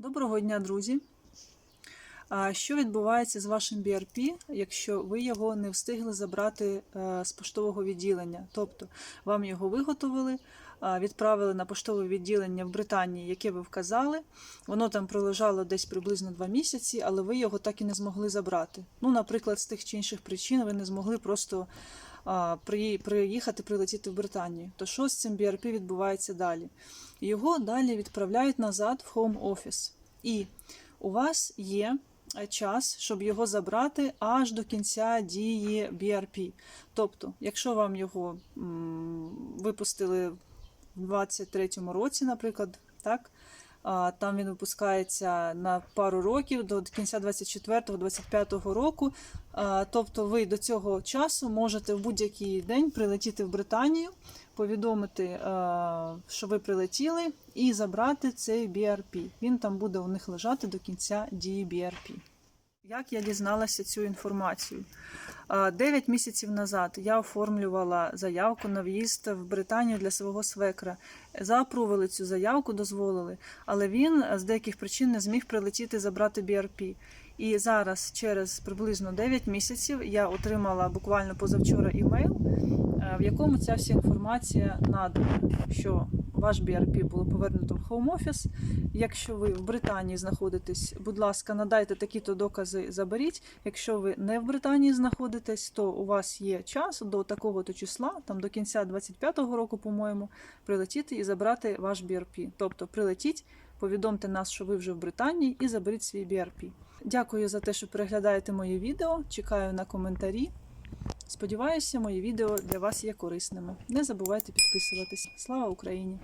Доброго дня, друзі! Що відбувається з вашим BRP, якщо ви його не встигли забрати е, з поштового відділення? Тобто вам його виготовили, відправили на поштове відділення в Британії, яке ви вказали. Воно там пролежало десь приблизно два місяці, але ви його так і не змогли забрати. Ну, наприклад, з тих чи інших причин ви не змогли просто приїхати, прилетіти в Британію. То що з цим BRP відбувається далі? Його далі відправляють назад в Home Office. І у вас є е, час, щоб його забрати аж до кінця дії BRP. Тобто, якщо вам його м, випустили в 23-му році, наприклад, так, там він випускається на пару років до кінця 24-25 року. Тобто ви до цього часу можете в будь-який день прилетіти в Британію, повідомити, е, що ви прилетіли, і забрати цей BRP. Він там буде у них лежати до кінця дії BRP. Як я дізналася цю інформацію? Дев'ять місяців назад я оформлювала заявку на в'їзд в Британію для свого свекра. Заапрували цю заявку, дозволили, але він з деяких причин не зміг прилетіти забрати BRP. І зараз, через приблизно 9 місяців, я отримала буквально позавчора імейл, е, в якому ця вся інформація надана, що ваш BRP було повернуто в Home Office. Якщо ви в Британії знаходитесь, будь ласка, надайте такі-то докази, заберіть. Якщо ви не в Британії знаходитесь, то у вас є час до такого-то числа, там до кінця 25-го року, по-моєму, прилетіти і забрати ваш BRP. Тобто прилетіть, повідомте нас, що ви вже в Британії, і заберіть свій BRP. Дякую за те, що переглядаєте моє відео. Чекаю на коментарі. Сподіваюся, мої відео для вас є корисними. Не забувайте підписуватись. Слава Україні!